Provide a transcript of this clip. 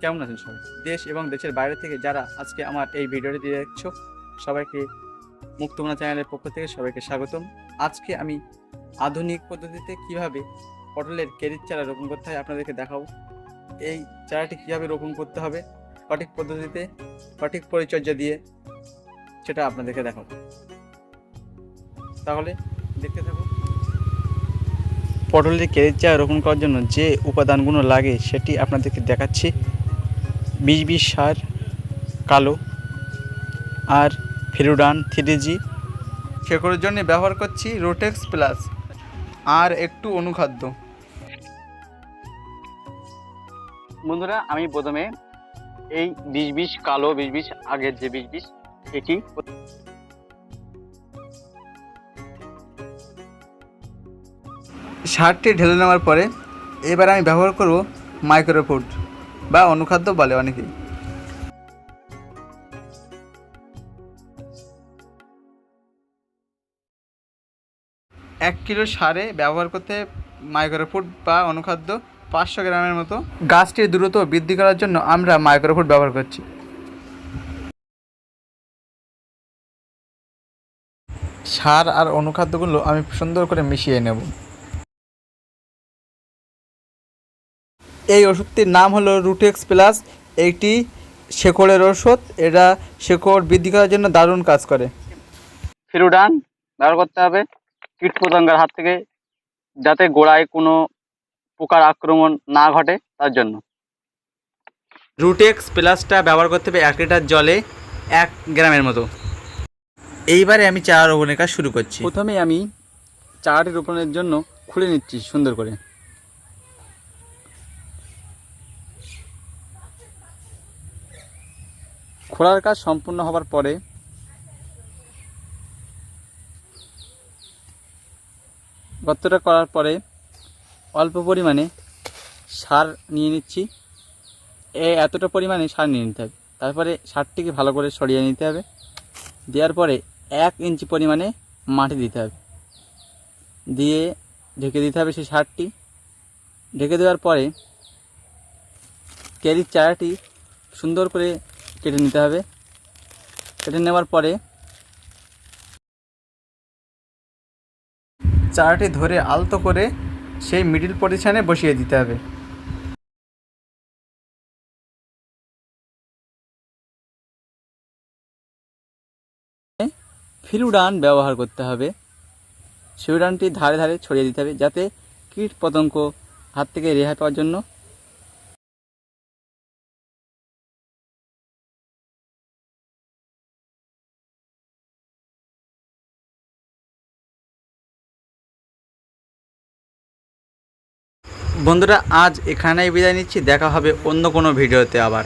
কেমন আছেন সবাই? দেশ এবং দেশের বাইরে থেকে যারা আজকে আমার এই ভিডিওটি দেখছ, সবাইকে মুক্তমনা চ্যানেলের পক্ষ থেকে সবাইকে স্বাগতম। আজকে আমি আধুনিক পদ্ধতিতে কীভাবে পটলের কেরির চারা রোপণ করতে হয় আপনাদেরকে দেখাবো। এই চারাটি কীভাবে রোপণ করতে হবে, সঠিক পদ্ধতিতে, সঠিক পরিচর্যা দিয়ে সেটা আপনাদেরকে দেখাবো। তাহলে দেখতে থাকুন। পটলের কেরির চারা রোপণ করার জন্য যে উপাদানগুলো লাগে সেটি আপনাদেরকে দেখাচ্ছি। বিষ বিষ সার কালো আর ফিরুডান থ্রি জি শেকড়ের জন্য ব্যবহার করছি রোটেক্স প্লাস আর একটু অনুখাদ্য। বন্ধুরা আমি প্রথমে এই বিষ বিষ কালো বিষ বিষ আগের যে বিষ বিষ এটি সারটি ঢেলে নেওয়ার পরে এবার আমি ব্যবহার করব মাইক্রোফুড। বা অনুখাদ্য বলে অনেকেই। এক কিলো সারে ব্যবহার করতে মাইক্রোফুড বা অনুখাদ্য পাঁচশো গ্রামের মতো। গাছটির দ্রুত বৃদ্ধি করার জন্য আমরা মাইক্রোফুড ব্যবহার করছি। সার আর অনুখাদ্যগুলো আমি সুন্দর করে মিশিয়ে নেব। এই ওষুধটির নাম হলো রুটেক্স প্লাস। একটি শেকড়ের ওষুধ এটা শেকড় বৃদ্ধি করার জন্য দারুণ কাজ করে। ফিরুডান ব্যবহার করতে হবে। কীট পতঙ্গের হাত থেকে যাতে গোড়ায় কোনো পোকার আক্রমণ না ঘটে তার জন্য। রুটেক্স প্লাসটা ব্যবহার করতে হবে এক লিটার জলে এক গ্রামের মতো। এইবারে আমি চারা রোপণের কাজ শুরু করছি। প্রথমে আমি চারাটি রোপণের জন্য খুলে নিচ্ছি সুন্দর করে। খোলার কাজ সম্পূর্ণ হবার পরে গর্তটা করার পরে অল্প পরিমাণে সার নিয়ে নিচ্ছি। এ এতটা পরিমাণে সার নিয়ে নিতে হবে। তারপরে সারটিকে ভালো করে সরিয়ে নিতে হবে। দেওয়ার পরে এক ইঞ্চি পরিমাণে মাটি দিতে হবে। দিয়ে ঢেকে দিতে হবে সেই সারটি। ঢেকে দেওয়ার পরে ক্যারির চারাটি সুন্দর করে কেটে নিতে হবে। কেটে নেওয়ার পরে চারাটি ধরে আলতো করে সেই মিডিল পজিশানে বসিয়ে দিতে হবে। ফিলুডান ব্যবহার করতে হবে। ফিলুডানটি ধারে ধারে ছড়িয়ে দিতে হবে যাতে কীট পতঙ্গ হাত থেকে রেহাই পাওয়ার জন্য বন্ধুরা আজ এখানেই বিদায় নিচ্ছি। দেখা হবে অন্য কোনো ভিডিওতে আবার।